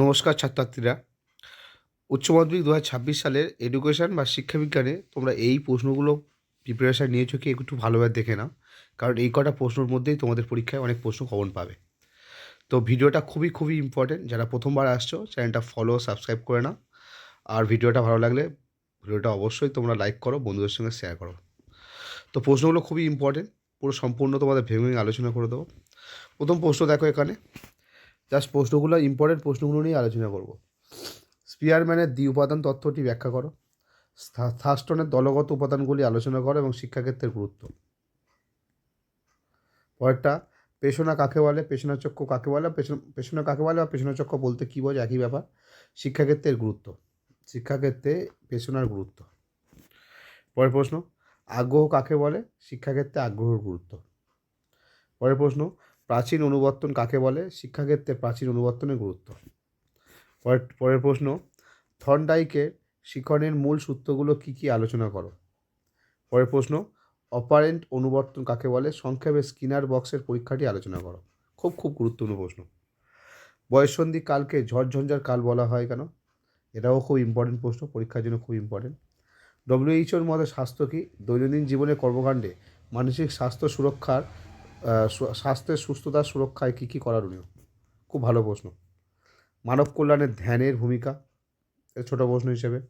নমস্কার ছাত্রছাত্রীরা। উচ্চ মাধ্যমিক দু হাজার ছাব্বিশ সালের এডুকেশন বা শিক্ষাবিজ্ঞানে তোমরা এই প্রশ্নগুলো প্রিপারেশান নিয়েছো কি একটু ভালোভাবে দেখে নাও। কারণ এই কটা প্রশ্নের মধ্যেই তোমাদের পরীক্ষায় অনেক প্রশ্ন কমন পাবে। তো ভিডিওটা খুবই খুবই ইম্পর্টেন্ট যারা প্রথমবার আসছো চ্যানেলটা ফলো সাবস্ক্রাইব করে নাও। আর ভিডিওটা ভালো লাগলে ভিডিওটা অবশ্যই তোমরা লাইক করো, বন্ধুদের সঙ্গে শেয়ার করো। তো প্রশ্নগুলো খুবই ইম্পর্টেন্ট পুরো সম্পূর্ণ তোমাদের ভেঙে আলোচনা করে দেবো। প্রথম প্রশ্ন দেখো এখানে। জাস্ট প্রশ্নগুলো ইম্পর্টেন্ট প্রশ্নগুলো নিয়ে আলোচনা করব। স্পিয়ারম্যানের দ্বি উপাদান তত্ত্বটি ব্যাখ্যা করো। থাস্টনের দলগত উপাদানগুলি আলোচনা করো এবং শিক্ষাক্ষেত্রের গুরুত্ব। পরেরটা, পেশনা কাকে বলে? পেশনা চক্র কাকে বলে? পেশনা কাকে বলে বা পেশনা চক্র বলতে কী বোঝে একই ব্যাপার। শিক্ষাক্ষেত্রের গুরুত্ব। শিক্ষাক্ষেত্রে পেশনার গুরুত্ব। পরের প্রশ্ন, আগ্রহ কাকে বলে? শিক্ষাক্ষেত্রে আগ্রহের গুরুত্ব। পরের প্রশ্ন প্রাচীন অনুবর্তন কাকে বলে? শিক্ষাক্ষেত্রে প্রাচীন অনুবর্তনের গুরুত্ব। পরের পরের প্রশ্ন থর্নডাইকের শিক্ষণের মূল সূত্রগুলো কী কী আলোচনা করো? পরের প্রশ্ন, অপারেন্ট অনুবর্তন কাকে বলে? সংক্ষেপে স্কিনার বক্সের পরীক্ষাটি আলোচনা করো। খুব খুব গুরুত্বপূর্ণ প্রশ্ন। বয়ঃসন্ধি কালকে ঝড়ঝঞ্ঝার কাল বলা হয় কেন? এটাও খুব ইম্পর্টেন্ট প্রশ্ন, পরীক্ষার জন্য খুব ইম্পর্টেন্ট ডব্লিউএইচওর মতে স্বাস্থ্য কি? দৈনন্দিন জীবনের কর্মকাণ্ডে মানসিক স্বাস্থ্য সুরক্ষার স্বাস্থ্যের সুস্থতার সুরক্ষায় কী কী করণীয় খুব ভালো প্রশ্ন। মানব কল্যাণের ধ্যানের ভূমিকা, এর ছোটো প্রশ্ন হিসেবে,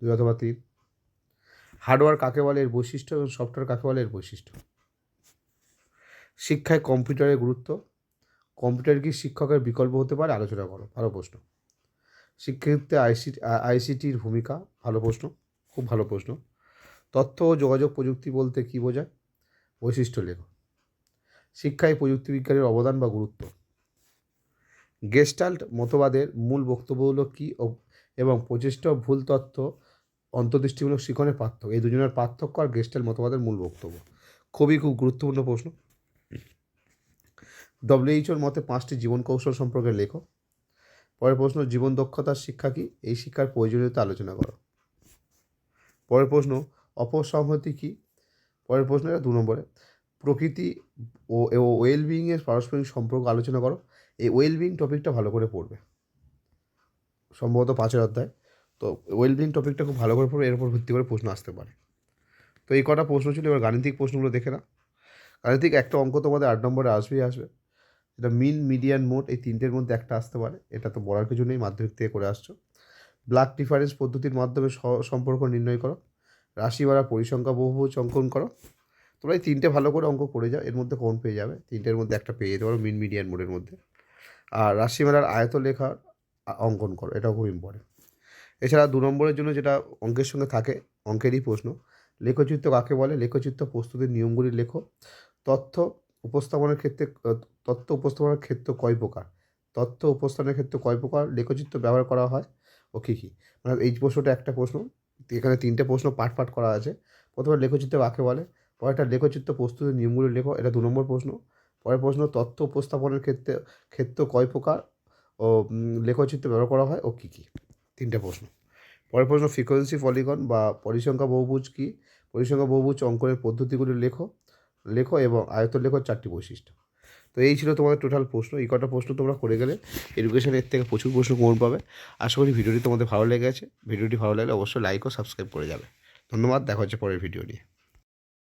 দুই অথবা তিন। হার্ডওয়্যার কাকে বলে? এর বৈশিষ্ট্য এবং সফটওয়্যার কাকে বলে? এর বৈশিষ্ট্য। শিক্ষায় কম্পিউটারের গুরুত্ব। কম্পিউটার কি শিক্ষকের বিকল্প হতে পারে? আলোচনা করো, ভালো প্রশ্ন। শিক্ষাক্ষেত্রে আইসি, আইসিটির ভূমিকা, ভালো প্রশ্ন, খুব ভালো প্রশ্ন। তথ্য ও যোগাযোগ প্রযুক্তি বলতে কী বোঝায়? বৈশিষ্ট্য লেখো। শিক্ষায় প্রযুক্তিবিজ্ঞানের অবদান বা গুরুত্ব। গেস্টাল্ট মতবাদের মূল বক্তব্য হলো কী এবং প্রচেষ্টা ভুল তথ্য অন্তর্দৃষ্টিমূলক শিক্ষণের পার্থক্য। এই দুজনের পার্থক্য আর গেস্টাল মতবাদের মূল বক্তব্য। খুবই খুব গুরুত্বপূর্ণ প্রশ্ন। ডব্লিউএইচওর মতে পাঁচটি জীবন কৌশল সম্পর্কে লেখো। পরের প্রশ্ন, জীবন দক্ষতার শিক্ষা কি? এই শিক্ষার প্রয়োজনীয়তা আলোচনা করো। পরের প্রশ্ন, অপসংহতি কি? পরের প্রশ্ন এটা দু নম্বরে। প্রকৃতি ও ওয়েলবিংয়ের পারস্পরিক সম্পর্ক আলোচনা করো। এই ওয়েলবিং টপিকটা ভালো করে পড়বে। সম্ভবত পাঁচের অধ্যায়। তো ওয়েলবিং টপিকটা খুব ভালো করে পড়বে, এর উপর ভিত্তি করে প্রশ্ন আসতে পারে। তো এই কটা প্রশ্ন ছিল, এবার গাণিতিক প্রশ্নগুলো দেখে না গাণিতিক একটা অঙ্ক তোমাদের আট নম্বরে আসবেই আসবে। এটা মিন মিডিয়ান মোড এই তিনটের মধ্যে একটা আসতে পারে। এটা তো বলার কিছু নেই, মাধ্যমিক থেকে করে আসছো। ব্লাক ডিফারেন্স পদ্ধতির মাধ্যমে সম্পর্ক নির্ণয় করো। রাশি বাড়া পরিসংখ্যা বহুভুজ অঙ্কন করো। তোমরা এই তিনটে ভালো করে অঙ্ক করে যাও, এর মধ্যে কোন পেয়ে যাবে? তিনটের মধ্যে একটা পেয়ে যেতে পারো মিন মিডিয়ান মোডের মধ্যে। আর রাশিমালার আয়ত লেখার আ- অঙ্কন করো, এটাও খুব ইম্পর্টেন্ট এছাড়া দু নম্বরের জন্য যেটা অঙ্কের সঙ্গে থাকে, অঙ্কেরই প্রশ্ন। লেখচিত্র কাকে বলে? লেখচিত্র প্রস্তুতির নিয়মগুলি লেখো। তথ্য উপস্থাপনের ক্ষেত্রে, তথ্য উপস্থাপনের ক্ষেত্র কয় প্রকার? তথ্য উপস্থাপনের ক্ষেত্রে কয় প্রকার? লেখচিত্র ব্যবহার করা হয় ও কী কী? মানে এই প্রশ্নটা একটা প্রশ্ন, এখানে তিনটে প্রশ্ন পাঠ পাঠ করা আছে। প্রথমে লেখচিত্র কাকে বলে? পরেরটা লেখচিত্র প্রস্তুতির নিয়মগুলি লেখো, এটা দু নম্বর প্রশ্ন। পরের প্রশ্ন, তথ্য উপস্থাপনের ক্ষেত্রে, ক্ষেত্র কয় প্রকার ও লেখচিত্র ব্যবহার করা হয় ও কী কী? তিনটে প্রশ্ন। পরের প্রশ্ন ফ্রিকোয়েন্সি পলিগন বা পরিসংখ্যা বহুভুজ কী? পরিসংখ্যা বহুভুজ অঙ্কনের পদ্ধতিগুলি লেখো লেখো এবং আয়ত লেখো চারটি বৈশিষ্ট্য। তো এই ছিল তোমাদের টোটাল প্রশ্ন। এই কটা প্রশ্ন তোমরা করে গেলে এডুকেশনের থেকে প্রচুর প্রশ্ন কমন পাবে। আশা করি ভিডিওটি তোমাদের ভালো লেগেছে। ভিডিওটি ভালো লাগলে অবশ্যই লাইক ও সাবস্ক্রাইব করে যাবে। ধন্যবাদ, দেখা হচ্ছে পরের ভিডিও নিয়ে।